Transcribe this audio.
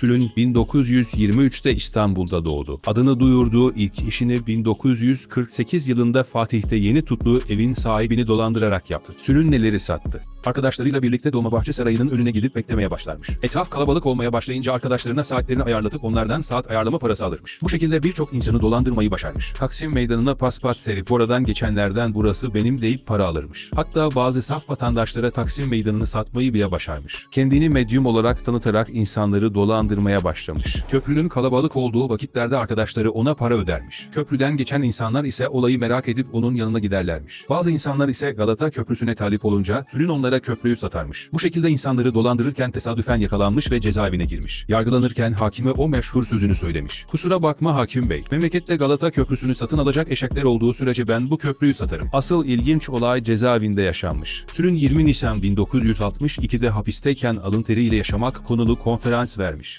Sülün 1923'te İstanbul'da doğdu. Adını duyurduğu ilk işini 1948 yılında Fatih'te yeni tuttuğu evin sahibini dolandırarak yaptı. Sülün neleri sattı? Arkadaşlarıyla birlikte Dolmabahçe Sarayı'nın önüne gidip beklemeye başlarmış. Etraf kalabalık olmaya başlayınca arkadaşlarına saatlerini ayarlatıp onlardan saat ayarlama parası alırmış. Bu şekilde birçok insanı dolandırmayı başarmış. Taksim meydanına paspas serip oradan geçenlerden burası benim deyip para alırmış. Hatta bazı saf vatandaşlara Taksim meydanını satmayı bile başarmış. Kendini medyum olarak tanıtarak insanları dolandırmaya başlamış. Köprünün kalabalık olduğu vakitlerde arkadaşları ona para ödermiş. Köprüden geçen insanlar ise olayı merak edip onun yanına giderlermiş. Bazı insanlar ise Galata Köprüsü'ne talip olunca Sülün onlara köprüyü satarmış. Bu şekilde insanları dolandırırken tesadüfen yakalanmış ve cezaevine girmiş. Yargılanırken hakime o meşhur sözünü söylemiş. Kusura bakma hakim bey. Memlekette Galata Köprüsü'nü satın alacak eşekler olduğu sürece ben bu köprüyü satarım. Asıl ilginç olay cezaevinde yaşanmış. Sülün 20 Nisan 1962'de hapisteyken alın teriyle yaşamak konulu konferans vermiş.